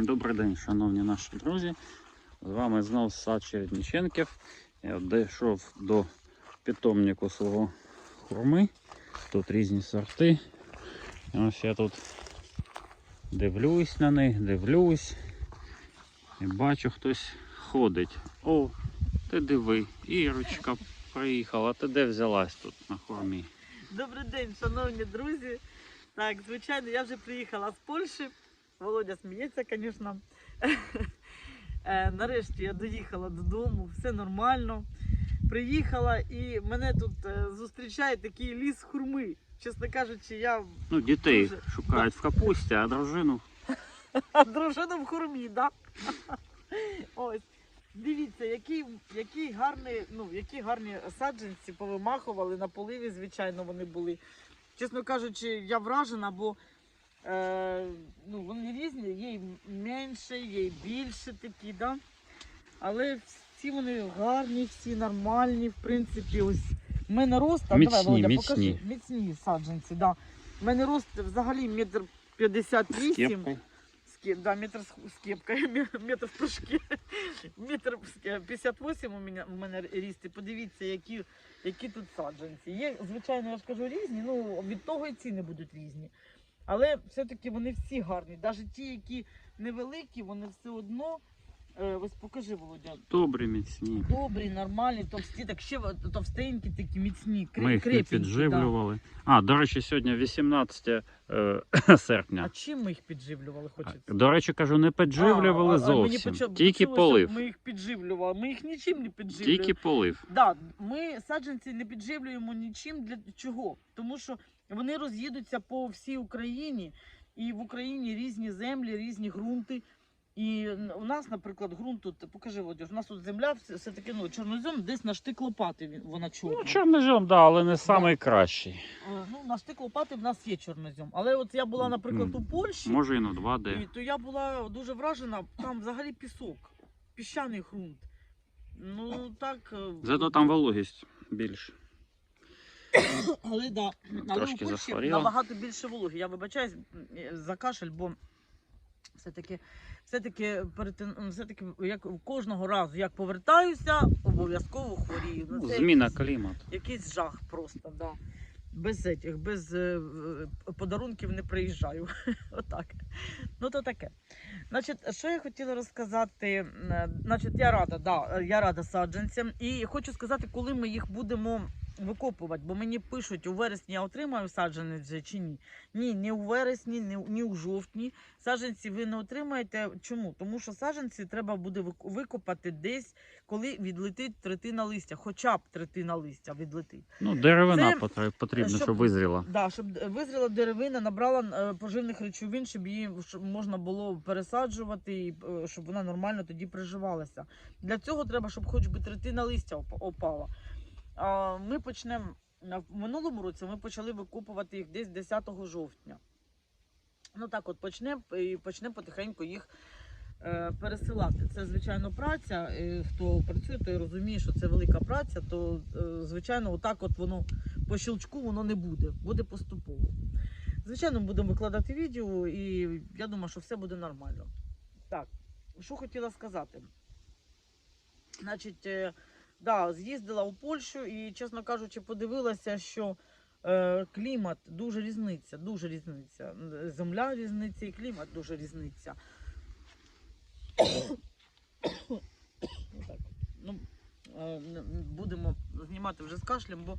Добрий день, шановні наші друзі. З вами знов сад Чередніченків. Я дійшов до питомнику свого хурми. Тут різні сорти. І Ось я тут дивлюсь на них, дивлюсь. І бачу, хтось ходить. О, ти диви, Ірочка приїхала. Ти де взялась тут на хурмі? Добрий день, шановні друзі. Так, звичайно, я вже приїхала з Польщі. Володя сміється, звісно. Е, Нарешті я доїхала додому, все нормально. Приїхала і мене тут е, зустрічає такий ліс хурми. Чесно кажучи, я Ну, дітей Дуже. шукають в капусті, а дружину дружина в хурмі, да? Ось. Дивіться, які, які, гарні, ну, які гарні саджанці повимахували на поливі, звичайно, вони були. Чесно кажучи, я вражена, бо е, ну, вони різні, є й менше, є й більше такі, да? але всі вони гарні, всі нормальні, в принципі, ось. У мене рост, а Міцні, давай, Володя, міцні. покажи. Міцні саджанці, да. У мене рост взагалі метр п'ятдесят вісім. кепкою. С да, метр с, с кепкой, ме- метр в прыжке. Метр з ке- 58 у мене, у мене ріст. І подивіться, які, які тут саджанці. Є, звичайно, я ж кажу, різні, ну від того і ціни будуть різні. Але все-таки вони всі гарні. Навіть ті, які невеликі, вони все одно. Е, ось покажи, Володя. Добрі, міцні. Добрі, нормальні, товсті, так ще товстенькі, такі міцні, креп- Ми їх не крепенькі, підживлювали. А, до речі, сьогодні 18 е, А чим ми їх підживлювали, хочеться? До речі, кажу, не підживлювали А, а, мені зовсім. Тільки почулося, полив. Ми їх підживлювали. Ми їх нічим не підживлюємо. Тільки полив. Да, ми саджанці не підживлюємо нічим для чого? Тому що вони роз'їдуться по всій Україні, і в Україні різні землі, різні ґрунти. І у нас, наприклад, ґрунт тут, покажи, Володя, у нас тут земля все- все-таки ну, чорнозем десь на штик лопати він- вона чорна. Ну, чорнозем, да, але не найкращий. Е, Ну, на штик лопати в нас є чорнозем. Але от я була, наприклад, у Польщі. Може і на 2D. І то я була дуже вражена, там взагалі пісок, піщаний ґрунт. Ну так. е, Зато там вологість більше. Але да, але Трошки Польщі набагато більше вологи. Я вибачаюсь е, за кашель, бо все-таки, все-таки, перетин- все-таки як кожного разу, як повертаюся, обов'язково хворію. Ну, Ну, це Зміна якийсь- клімату. Якийсь жах просто, да. Без этих, без е, е, подарунків не приїжджаю. Отак. Ну то таке. Значить, що я хотіла розказати? Е, Значить, я рада, да, я рада саджанцям. І хочу сказати, коли ми їх будемо викопувати, бо мені пишуть, у вересні я отримаю саджанець вже чи ні. Ні, ні у вересні, ні, ні у жовтні. Саджанці ви не отримаєте. Чому? Тому що саджанці треба буде вик- викопати десь, коли відлетить третина листя, хоча б третина листя відлетить. Ну, деревина Це, потр- потрібно, щоб- щоб визріла. Да, щоб визріла деревина, набрала е, поживних речовин, щоб її щоб можна було пересаджувати, і е, щоб вона нормально тоді приживалася. Для цього треба, щоб хоч би третина листя оп- опала. Ми почнемо в минулому році. Ми почали викупувати їх десь 10 жовтня. Ну так, от почнемо і почнемо потихеньку їх. е, Пересилати це звичайно праця. Хто працює, той розуміє, що це велика праця. То е, звичайно, отак, от воно по щелчку воно не буде, буде поступово. Звичайно, будемо викладати відео, і я думаю, що все буде нормально. Так, що хотіла сказати. Значить, е, да, з'їздила у Польщу і, чесно кажучи, подивилася, що е, клімат дуже різниця, дуже різниця. Земля різниця і клімат дуже різниця. Отак. Ну, е, будемо знімати вже з кашлем, бо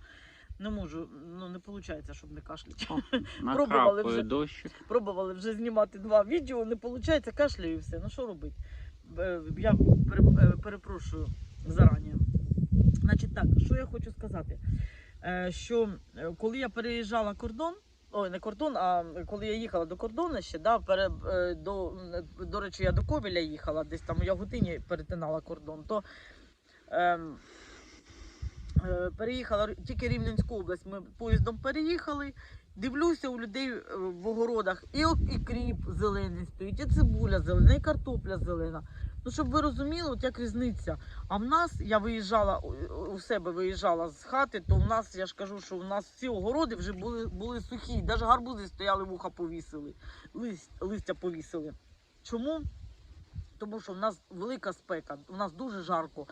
не можу, ну не виходить, щоб не кашляти. Пробували вже. дощик. Пробували вже знімати два відео, не виходить, кашляю і все. Ну що робити? Е, Я пере- е, перепрошую зарані. Значить так, що я хочу сказати? Е, Що е, коли я переїжджала кордон, ой, не кордон, а коли я їхала до кордону ще, да, пере, е, до, е, до речі, я до Ковіля їхала, десь там у Яготині перетинала кордон, то ем, е, переїхала тільки Рівненську область. Ми поїздом переїхали. Дивлюся у людей е, в огородах, і, і кріп зелений стоїть, і цибуля зелена, і картопля зелена. Ну, щоб ви розуміли, от як різниця. А в нас, я виїжджала, у- себе виїжджала з хати, то в нас, я ж кажу, що в нас всі огороди вже були, були сухі. Навіть гарбузи стояли, вуха повісили, лист, листя повісили. Чому? Тому що в нас велика спека, у нас дуже жарко.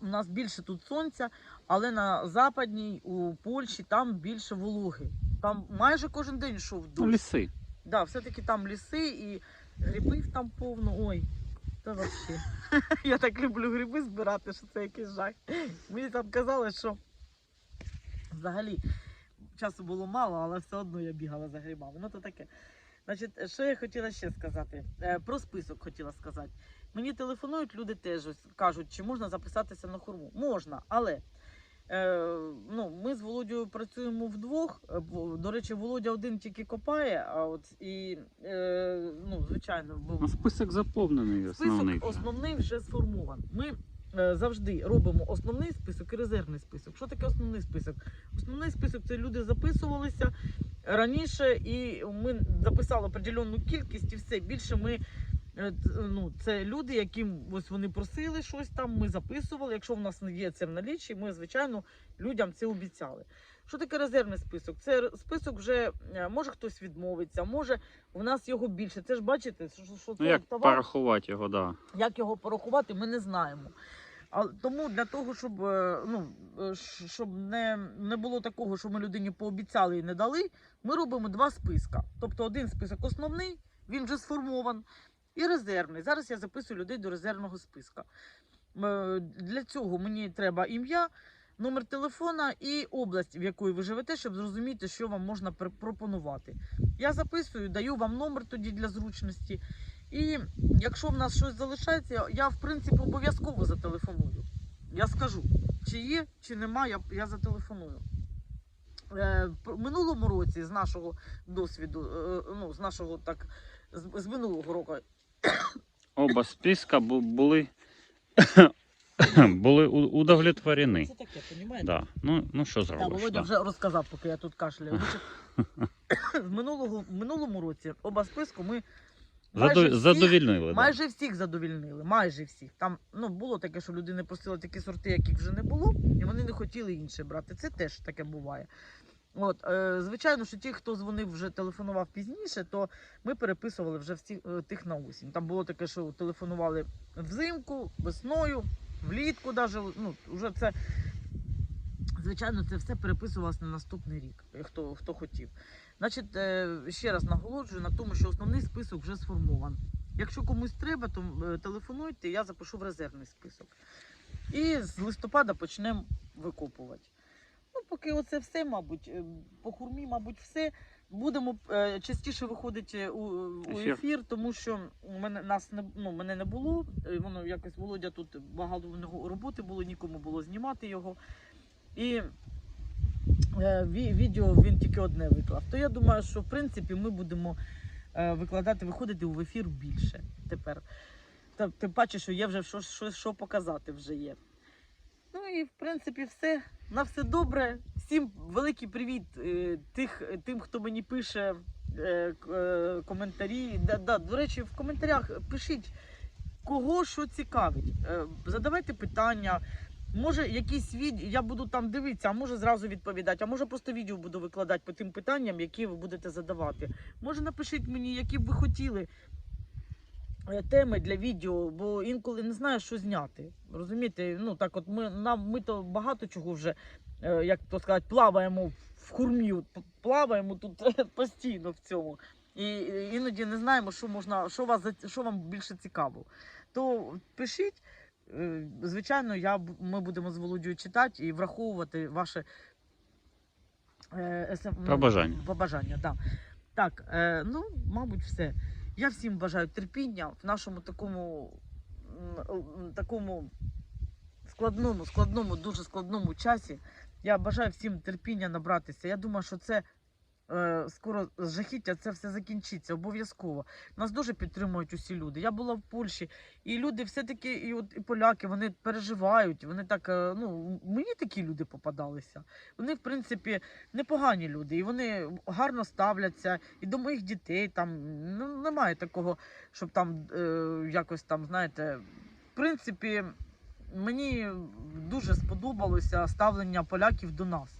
У нас більше тут сонця, але на западній у Польщі там більше вологи. Там майже кожен день йшов Ну, дощ. ліси. Да, все-таки там ліси і грибів там повно. Ой, та вообще. Я так люблю гриби збирати, що це якийсь жах. Мені там казали, що взагалі часу було мало, але все одно я бігала за грибами. Ну то таке. Значить, що я хотіла ще сказати? Е, Про список хотіла сказати. Мені телефонують люди теж кажуть, чи можна записатися на хурму. Можна, але е, з Володією працюємо вдвох. Е, До речі, Володя один тільки копає, а от і е, ну, звичайно, бо Ну, список заповнений основний. Список основний вже сформований. Ми е, завжди робимо основний список і резервний список. Що таке основний список? Основний список це люди записувалися раніше, і ми записали определенну кількість, і все більше ми. Е, т- Ну, це люди, яким ось вони просили щось там, ми записували. Якщо в нас не є це в налічі, ми, звичайно, людям це обіцяли. Що таке резервний список? Це список вже е, може хтось відмовиться, може в нас його більше. Це ж бачите, що, що це Ну, як товар, порахувати його, да. як його порахувати, ми не знаємо. А тому для того, щоб, е, ну, е, щоб не, не було такого, що ми людині пообіцяли і не дали, ми робимо два списка. Тобто один список основний, він вже сформован, і резервний. Зараз я записую людей до резервного списка. Е, Для цього мені треба ім'я, номер телефона і область, в якої ви живете, щоб зрозуміти, що вам можна пр- пропонувати. Я записую, даю вам номер тоді для зручності. І якщо в нас щось залишається, я в принципі обов'язково зателефоную. Я скажу, чи є, чи нема, я, я зателефоную. Е, минулому році, з нашого досвіду, е, ну, з нашого так, з, з минулого року, Оба списка бу- були, були удовлетворені. це таке, розумієте? Да. Ну, ну що Так, зробиш? Володя Да. вже розказав, поки я тут кашляю. В минулого, минулому році оба списку ми майже всіх- Задовільнили. Да. Всіх задовільнили, майже всіх. Там ну було таке, що людини просили такі сорти, яких вже не було, і вони не хотіли інше брати. Це теж таке буває. От, е, звичайно, що ті, хто дзвонив, вже телефонував пізніше, то ми переписували вже всіх е, тих на осінь. Там було таке, що телефонували взимку, весною, влітку, даже, ну, вже це. Звичайно, це все переписувалося на наступний рік, е, хто, хто хотів. Значить, ще раз наголоджую на тому, що основний список вже сформований. Якщо комусь треба, то телефонуйте, я запишу в резервний список. І з листопада почнемо викопувати. Ну, поки оце все, мабуть, е, по хурмі, мабуть, все. Будемо е, частіше виходити у, у Ефір. тому що у мене нас не ну, мене не було. е, Воно якось Володя тут багато в нього роботи було, нікому було знімати його. І е, ві- відео він тільки одне виклав. То я думаю, що в принципі ми будемо е, викладати, виходити в ефір більше тепер. Та, тим паче, що є вже що, що, що показати вже є. Ну і в принципі все. На все добре. Всім великий привіт е, тих, тим, хто мені пише е, е, коментарі. Да, да, до речі, в коментарях пишіть, кого що цікавить. Задавайте питання. Може, якісь відео, я буду там дивитися, а може зразу відповідати, а може просто відео буду викладати по тим питанням, які ви будете задавати. Може, напишіть мені, які б ви хотіли теми для відео, бо інколи не знаю, що зняти. Розумієте, ну так, от ми нам ми то багато чого вже, е, як то сказати, плаваємо в хурмі, от плаваємо тут постійно в цьому. І е, іноді не знаємо, що можна, що вас що вам більше цікаво. То пишіть. Е, Звичайно, я, ми будемо з Володією читати і враховувати ваше е, Побажання. побажання да. Так, е, ну, мабуть, все. Я всім бажаю терпіння в нашому такому, такому складному, складному, дуже складному часі. Я бажаю всім терпіння набратися. Я думаю, що це скоро жахіття це все закінчиться обов'язково. Нас дуже підтримують усі люди. Я була в Польщі, і люди все-таки, і от і поляки, вони переживають. Вони так, е, ну мені такі люди попадалися. Вони, в принципі, непогані люди, і вони гарно ставляться і до моїх дітей. Там ну, немає такого, щоб там е, якось там, знаєте, в принципі, мені дуже сподобалося ставлення поляків до нас.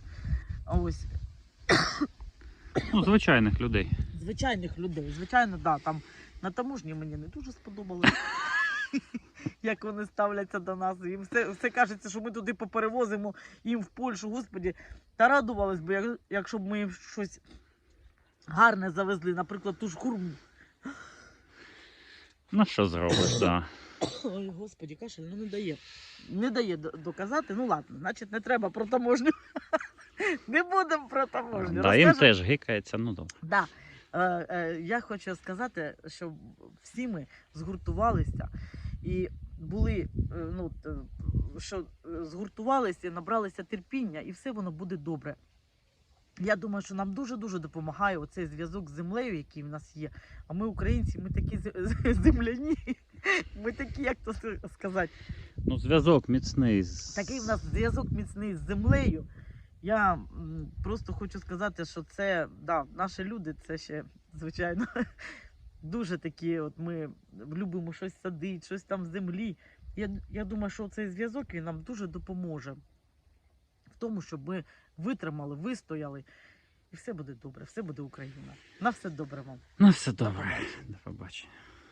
А ось Ну, звичайних людей. звичайних людей. Звичайно, да, там на таможні мені не дуже сподобалось. як вони ставляться до нас. Їм все, все кажеться, що ми туди поперевозимо їм в Польщу, господі. Та радувались би, як- якщо б ми їм щось гарне завезли, наприклад, ту ж хурму. Ну що зробиш, так. Ой, господі, кашель ну не дає. Не дає доказати. Ну ладно, значить не треба про таможню. Не будемо про таможню. Да, їм теж гикається, ну добре. Да. Е, е, я хочу сказати, що всі ми згуртувалися і були, е, ну, т- що е, згуртувалися, набралися терпіння, і все воно буде добре. Я думаю, що нам дуже-дуже допомагає оцей зв'язок з землею, який в нас є. А ми, українці, ми такі з- з- земляні. Ми такі, як то сказати, Ну, зв'язок міцний з. такий в нас зв'язок міцний з землею. Я просто хочу сказати, що це да, наші люди, це ще звичайно дуже такі. От ми любимо щось садити, щось там в землі. Я, я думаю, що цей зв'язок він нам дуже допоможе в тому, щоб ми витримали, вистояли. І все буде добре, все буде Україна. На все добре вам. Ну, все До добре. До побачення.